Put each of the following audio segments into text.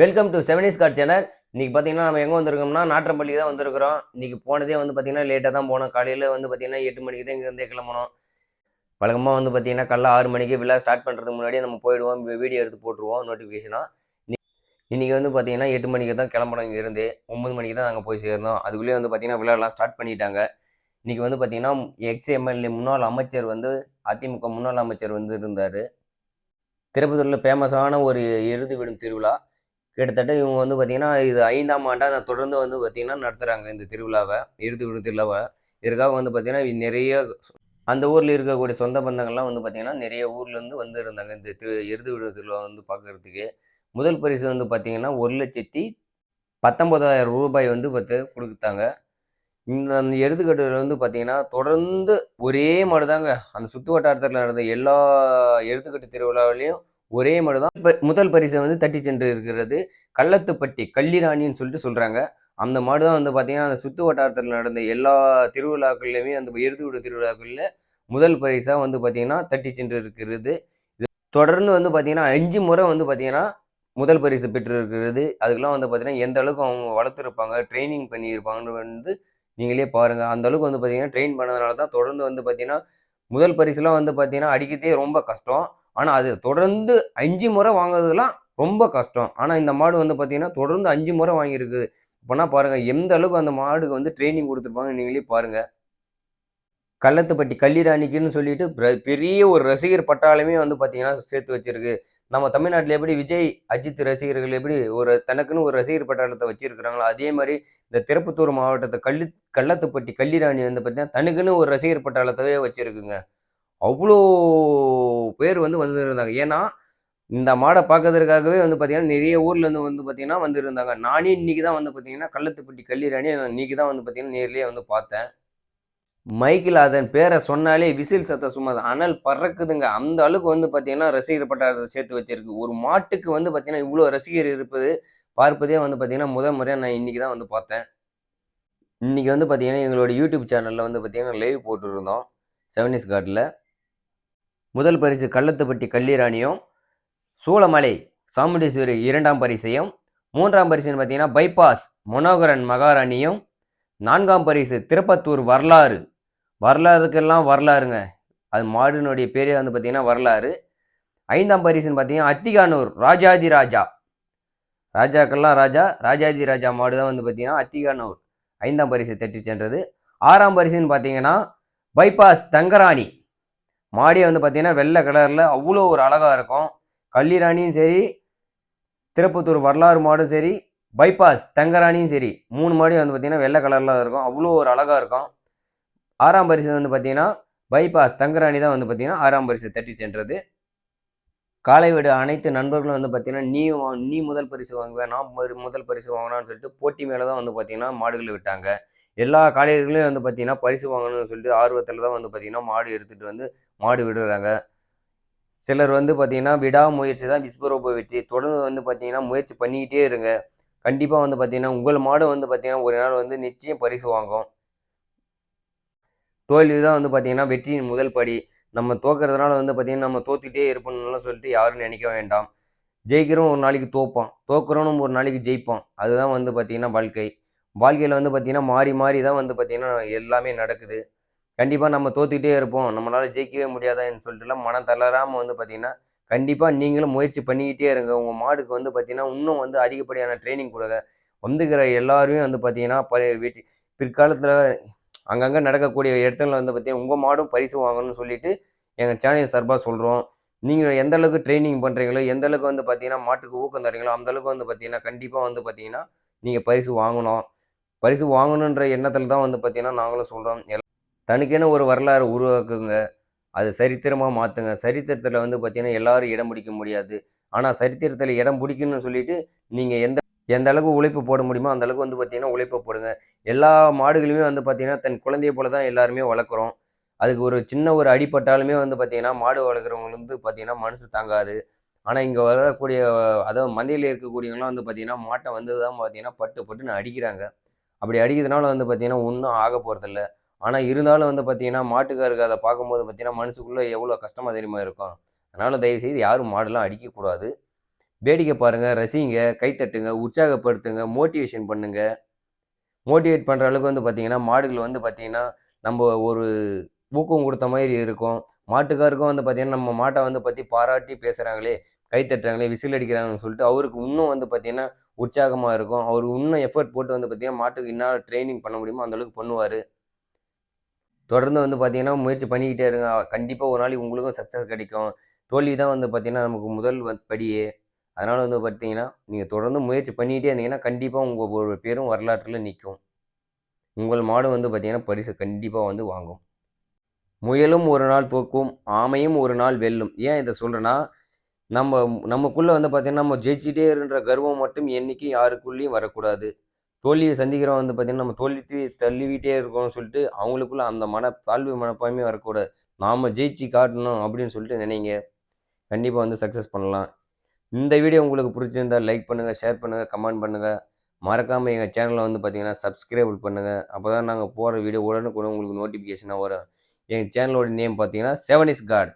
Welcome to Sevani's cart channel இன்னைக்கு பார்த்தீங்கன்னா நம்ம எங்கே வந்திருக்கோம்னா நாற்றம்பள்ளி தான் வந்திருக்கிறோம். இன்னைக்கு போனதே வந்து பார்த்தீங்கன்னா லேட்டாக தான் போனோம். காலையில் வந்து பார்த்தீங்கன்னா எட்டு மணிக்கு தான் இங்கேருந்தே கிளம்பணும் வழக்கமாக வந்து பார்த்தீங்கன்னா காலைல ஆறு மணிக்கு விழா ஸ்டார்ட் பண்ணுறதுக்கு முன்னாடியே நம்ம போயிடுவோம். வீடியோ எடுத்து போட்டுருவோம் நோட்டிஃபிகேஷனாக இன்றைக்கி வந்து பார்த்தீங்கன்னா எட்டு மணிக்கு தான் கிளம்பணும் இங்கேருந்து. ஒம்பது மணிக்கு தான் நாங்கள் போய் சேர்ந்தோம் அதுக்குள்ளேயே வந்து பார்த்தீங்கன்னா விழாலாம் ஸ்டார்ட் பண்ணிட்டாங்க. இன்றைக்கி வந்து பார்த்தீங்கன்னா எக்ஸ் எம்எல்ஏ முன்னாள் அமைச்சர் வந்து அதிமுக முன்னாள் அமைச்சர் வந்து இருந்தார். திருப்பத்தூரில் ஃபேமஸான ஒரு எருது விடும் திருவிழா. கிட்டத்தட்ட இவங்க வந்து பார்த்திங்கன்னா இது ஐந்தாம் ஆண்டாக தொடர்ந்து வந்து பார்த்திங்கன்னா நடத்துகிறாங்க இந்த திருவிழாவை இறுதி விடும் திருவிழாவை. இதற்காக வந்து பார்த்திங்கன்னா நிறைய அந்த ஊரில் இருக்கக்கூடிய சொந்த பந்தங்கள்லாம் வந்து பார்த்திங்கன்னா நிறைய ஊர்லேருந்து வந்து இருந்தாங்க இந்த திரு இறுதி விடும் திருவிழா வந்து பார்க்குறதுக்கு முதல் பரிசு வந்து பார்த்திங்கன்னா ஒரு லட்சத்தி பத்தொம்பதாயிரம் ரூபாய் வந்து பார்த்து கொடுத்தாங்க. இந்த அந்த எழுத்துக்கட்டுகள் வந்து பார்த்தீங்கன்னா தொடர்ந்து ஒரே மாடு தாங்க அந்த சுற்று வட்டாரத்தில் நடந்த எல்லா எழுத்துக்கட்டு திருவிழாவிலையும் ஒரே மாடு தான் இப்போ முதல் பரிசை வந்து தட்டி சென்று இருக்கிறது. கள்ளத்துப்பட்டி கள்ளிராணின்னு சொல்லிட்டு சொல்கிறாங்க அந்த மாடு தான் வந்து பார்த்தீங்கன்னா அந்த சுற்று வட்டாரத்தில் நடந்த எல்லா திருவிழாக்கள்லையுமே அந்த எருதுவிடு திருவிழாக்களில் முதல் பரிசாக வந்து பார்த்தீங்கன்னா தட்டி சென்று இருக்கிறது. தொடர்ந்து வந்து பார்த்தீங்கன்னா அஞ்சு முறை வந்து பார்த்தீங்கன்னா முதல் பரிசு பெற்று இருக்கிறது. அதுக்கெல்லாம் வந்து பார்த்தீங்கன்னா எந்த அளவுக்கு அவங்க வளர்த்துருப்பாங்க ட்ரைனிங் பண்ணியிருப்பாங்கன்னு வந்து நீங்களே பாருங்கள் அந்த அளவுக்கு வந்து பார்த்தீங்கன்னா ட்ரெயின் பண்ணதுனால தான் தொடர்ந்து வந்து பார்த்தீங்கன்னா முதல் பரிசுலாம் வந்து பார்த்தீங்கன்னா அடிக்கிறதே ரொம்ப கஷ்டம். ஆனால் அது தொடர்ந்து அஞ்சு முறை வாங்குறதுலாம் ரொம்ப கஷ்டம். ஆனால் இந்த மாடு வந்து பார்த்தீங்கன்னா தொடர்ந்து அஞ்சு முறை வாங்கியிருக்குது அப்போனா பாருங்கள் எந்த அளவுக்கு அந்த மாடுக்கு வந்து ட்ரைனிங் கொடுத்துருப்பாங்க நீங்களே பாருங்கள் கள்ளத்துப்பட்டி கள்ளிராணிக்குன்னு சொல்லிட்டு பெரிய ஒரு ரசிகர் பட்டாளமே வந்து பார்த்தீங்கன்னா சேர்த்து வச்சிருக்கு. நம்ம தமிழ்நாட்டில் எப்படி விஜய் அஜித் ரசிகர்கள் எப்படி ஒரு தனக்குன்னு ஒரு ரசிகர் பட்டாளத்தை வச்சிருக்கிறாங்களோ அதே மாதிரி இந்த திருப்பத்தூர் மாவட்டத்தை கள்ளி கள்ளத்துப்பட்டி கள்ளிராணி வந்து பார்த்தீங்கன்னா தனக்குன்னு ஒரு ரசிகர் பட்டாளத்தவே வச்சிருக்குங்க. அவ்வளோ பேர் வந்து வந்திருந்தாங்க. ஏன்னா இந்த மாடை பார்க்கறதுக்காகவே வந்து பார்த்தீங்கன்னா நிறைய ஊர்ல இருந்து வந்து பார்த்தீங்கன்னா வந்திருந்தாங்க. நானே இன்னைக்கு தான் வந்து பார்த்தீங்கன்னா கள்ளத்துப்பட்டி கல்லீராணி நான் இன்றைக்கி தான் வந்து பார்த்தீங்கன்னா நேர்லேயே வந்து பார்த்தேன். மைக்கில் அதன் பேரை சொன்னாலே விசில் சத்தம் சும்மா அனல் பறக்குதுங்க. அந்த அளவுக்கு வந்து பார்த்தீங்கன்னா ரசிகர் பட்டாளத்தை சேர்த்து வச்சிருக்கு. ஒரு மாட்டுக்கு வந்து பார்த்தீங்கன்னா இவ்வளோ ரசிகர் இருப்பது பார்ப்பதே வந்து பார்த்தீங்கன்னா முதல் முறையாக நான் இன்னைக்கு தான் வந்து பார்த்தேன். இன்னைக்கு வந்து பார்த்தீங்கன்னா எங்களோட யூடியூப் சேனலில் வந்து பார்த்தீங்கன்னா லைவ் போட்டுருந்தோம். செவனிஸ் கார்டில் முதல் பரிசு கள்ளத்துப்பட்டி கள்ளிராணியும் சூளமலை சாமுண்டீஸ்வரி இரண்டாம் பரிசையும் மூன்றாம் பரிசுன்னு பார்த்தீங்கன்னா பைபாஸ் மனோகரன் மகாராணியும் நான்காம் பரிசு திருப்பத்தூர் வரலாறு. வரலாறுக்கெல்லாம் வரலாறுங்க. அது மாடுனுடைய பேரே வந்து பார்த்திங்கன்னா வரலாறு. ஐந்தாம் பரிசுன்னு பார்த்தீங்கன்னா அத்திகானூர் ராஜாதி ராஜா. ராஜாக்கெல்லாம் ராஜா ராஜாதி ராஜா மாடு தான் வந்து பார்த்தீங்கன்னா அத்திகானூர். ஐந்தாம் பரிசு தட்டி சென்றது. ஆறாம் பரிசுன்னு பார்த்தீங்கன்னா பைபாஸ் தங்கராணி. மாடி வந்து பார்த்தீங்கன்னா வெள்ளை கலரில் அவ்வளோ ஒரு அழகாக இருக்கும். கள்ளிராணியும் சரி திருப்பத்தூர் வரலாறு மாடும் சரி பைபாஸ் தங்கராணியும் சரி மூணு மாடியும் வந்து பார்த்தீங்கன்னா வெள்ளை கலரில் இருக்கும். அவ்வளோ ஒரு அழகாக இருக்கும். ஆறாம் பரிசு வந்து பார்த்தீங்கன்னா பைபாஸ் தங்கராணி தான் வந்து பார்த்தீங்கன்னா ஆறாம் பரிசு தட்டி சென்றது. காலை வீடு அனைத்து நண்பர்களும் வந்து பார்த்தீங்கன்னா நீ நீ முதல் பரிசு வாங்குவேன் நான் முதல் பரிசு வாங்கினான்னு சொல்லிட்டு போட்டி மேலே தான் வந்து பார்த்தீங்கன்னா மாடுகளை விட்டாங்க. எல்லா காளையர்களையும் வந்து பார்த்தீங்கன்னா பரிசு வாங்கணும்னு சொல்லிட்டு ஆர்வத்தில் தான் வந்து பார்த்திங்கன்னா மாடு எடுத்துகிட்டு வந்து மாடு விடுறாங்க. சிலர் வந்து பார்த்தீங்கன்னா விடாமுயற்சி தான் விஸ்வரூப வெற்றி. தொடர்ந்து வந்து பார்த்தீங்கன்னா முயற்சி பண்ணிக்கிட்டே இருங்க. கண்டிப்பாக வந்து பார்த்தீங்கன்னா உங்கள் மாடு வந்து பார்த்தீங்கன்னா ஒரு நாள் வந்து நிச்சயம் பரிசு வாங்கும். தோல்வி தான் வந்து பார்த்தீங்கன்னா வெற்றியின் முதல் படி. நம்ம தோக்கிறதுனால வந்து பார்த்தீங்கன்னா நம்ம தோத்துக்கிட்டே இருப்போம்னுலாம் சொல்லிட்டு யாரும் நினைக்க வேண்டாம். ஜெயிக்கிறோம் ஒரு நாளைக்கு தோப்பான். தோக்குறோன்னு ஒரு நாளைக்கு ஜெயிப்பான். அதுதான் வந்து பார்த்தீங்கன்னா வாழ்க்கை. வாழ்க்கையில் வந்து பார்த்திங்கன்னா மாறி மாறி தான் வந்து பார்த்தீங்கன்னா எல்லாமே நடக்குது. கண்டிப்பாக நம்ம தோத்துக்கிட்டே இருப்போம். நம்மளால் ஜெயிக்கவே முடியாதான்னு சொல்லிட்டுலாம் மனம் தளராமல் வந்து பார்த்தீங்கன்னா கண்டிப்பாக நீங்களும் முயற்சி பண்ணிக்கிட்டே இருங்க. உங்கள் மாடுக்கு வந்து பார்த்தீங்கன்னா இன்னும் வந்து அதிகப்படியான ட்ரைனிங் கொடுங்க. வந்துக்கிற எல்லாருமே வந்து பார்த்திங்கன்னா ப வீட்டு பிற்காலத்தில் அங்கங்கே நடக்கக்கூடிய இடத்துல வந்து பார்த்தீங்கன்னா உங்கள் மாடும் பரிசு வாங்கணும்னு சொல்லிட்டு எங்கள் சேனல் சார்பாக சொல்கிறோம் நீங்கள் எந்த அளவுக்கு ட்ரைனிங் பண்ணுறீங்களோ எந்த அளவுக்கு வந்து பார்த்தீங்கன்னா மாட்டுக்கு ஊக்கம் தரீங்களோ அந்த அளவுக்கு வந்து பார்த்தீங்கன்னா கண்டிப்பாக வந்து பார்த்தீங்கன்னா நீங்கள் பரிசு வாங்கணும். பரிசு வாங்கணுன்ற எண்ணத்தில் தான் வந்து பார்த்தீங்கன்னா நாங்களும் சொல்கிறோம் தனக்கென ஒரு வரலாறு உருவாக்குங்க. அது சரித்திரமாக மாற்றுங்க சரித்திரத்தில் வந்து பார்த்தீங்கன்னா எல்லாரும் இடம் பிடிக்க முடியாது. ஆனால் சரித்திரத்தில் இடம் பிடிக்கணும்னு சொல்லிட்டு நீங்கள் எந்த எந்த அளவுக்கு உழைப்பு போட முடியுமோ அந்த அளவுக்கு வந்து பார்த்தீங்கன்னா உழைப்பை போடுங்க. எல்லா மாடுகளுமே வந்து பார்த்தீங்கன்னா தன் குழந்தைய போல தான் எல்லாருமே வளர்க்குறோம். அதுக்கு ஒரு சின்ன ஒரு அடிப்பட்டாலுமே வந்து பார்த்தீங்கன்னா மாடு வளர்க்குறவங்களுக்கு வந்து பார்த்தீங்கன்னா மனசு தாங்காது. ஆனால் இங்கே வரக்கூடிய அதாவது மந்தையில் இருக்கக்கூடியவங்களாம் வந்து பார்த்தீங்கன்னா மாட்டை வந்து தான் பார்த்தீங்கன்னா பட்டு பட்டுன்னு அடிக்கிறாங்க. அப்படி அடிக்கிறதுனால வந்து பார்த்தீங்கன்னா ஒன்றும் ஆக போகிறதில்ல ஆனால் இருந்தாலும் வந்து பார்த்தீங்கன்னா மாட்டுக்காருக்கு அதை பார்க்கும்போது பார்த்தீங்கன்னா மனசுக்குள்ளே எவ்வளோ கஷ்டமாக தெரியுமா இருக்கும். அதனால் தயவுசெய்து யாரும் மாடெல்லாம் அடிக்கக்கூடாது. வேடிக்கை பாருங்கள் ரசிங்க கைத்தட்டுங்க உற்சாகப்படுத்துங்க மோட்டிவேஷன் பண்ணுங்கள் மோட்டிவேட் பண்ணுற அளவுக்கு வந்து பார்த்தீங்கன்னா மாடுகள் வந்து பார்த்தீங்கன்னா நம்ம ஒரு ஊக்கம் கொடுத்த மாதிரி இருக்கும். மாட்டுக்காருக்கும் வந்து பார்த்தீங்கன்னா நம்ம மாட்டை வந்து பற்றி பாராட்டி பேசுகிறாங்களே கை தட்டுறாங்களே விசில் அடிக்கிறாங்கன்னு சொல்லிட்டு அவருக்கு இன்னும் வந்து பார்த்தீங்கன்னா உற்சாகமாக இருக்கும். அவர் இன்னும் எஃபர்ட் போட்டு வந்து பார்த்தீங்கன்னா மாட்டுக்கு என்ன ட்ரைனிங் பண்ண முடியுமோ அந்தளவுக்கு பண்ணுவார். தொடர்ந்து வந்து பார்த்தீங்கன்னா முயற்சி பண்ணிக்கிட்டே இருங்க. கண்டிப்பாக ஒரு நாளைக்கு உங்களுக்கும் சக்ஸஸ் கிடைக்கும். தோல்வி தான் வந்து பார்த்தீங்கன்னா நமக்கு முதல் படியே அதனால் வந்து பார்த்தீங்கன்னா நீங்கள் தொடர்ந்து முயற்சி பண்ணிக்கிட்டே இருந்தீங்கன்னா கண்டிப்பாக உங்கள் ஒரு பேரும் வரலாற்றில் நிற்கும் உங்கள் மாடு வந்து பார்த்தீங்கன்னா பரிசு கண்டிப்பாக வந்து வாங்கும். முயலும் ஒரு நாள் தோக்கும் ஆமையும் ஒரு நாள் வெல்லும். ஏன் இதை சொல்கிறேன்னா நம்ம நமக்குள்ளே வந்து பார்த்தீங்கன்னா நம்ம ஜெயிச்சிட்டே இருன்ற கர்வம் மட்டும் என்றைக்கும் யாருக்குள்ளேயும் வரக்கூடாது. தோல்வியை சந்திக்கிறோம் வந்து பார்த்தீங்கன்னா நம்ம தோல்வி தள்ளிவிட்டே இருக்கோம்னு சொல்லிட்டு அவங்களுக்குள்ள அந்த மன தாழ்வு மனப்பான்மை வரக்கூடாது. நாம் ஜெயிச்சு காட்டணும் அப்படின்னு சொல்லிட்டு நினைங்க. கண்டிப்பாக வந்து சக்ஸஸ் பண்ணலாம். இந்த வீடியோ உங்களுக்கு பிடிச்சிருந்தா லைக் பண்ணுங்கள் ஷேர் பண்ணுங்கள் கமெண்ட் பண்ணுங்கள் மறக்காமல் எங்கள் சேனலை வந்து பார்த்தீங்கன்னா சப்ஸ்கிரைப் பண்ணுங்கள் அப்போ தான் நாங்கள் போகிற வீடியோ உடனுக்குடன் உங்களுக்கு நோட்டிஃபிகேஷனாக வரும். எங்கள் சேனலோட நேம் பார்த்தீங்கன்னா செவன் இஸ் காட்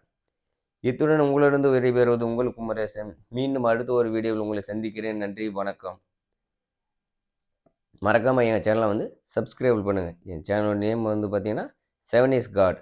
இத்துடன் உங்களிடம் விடைபெறுவது உங்கள் குமரேசன். மீண்டும் அடுத்த ஒரு வீடியோவில் உங்களை சந்திக்கிறேன். நன்றி வணக்கம். மறக்காமல் எங்கள் சேனலை வந்து சப்ஸ்கிரைப் பண்ணுங்கள் என் சேனலோட நேம் வந்து பார்த்தீங்கன்னா செவன் இஸ் காட்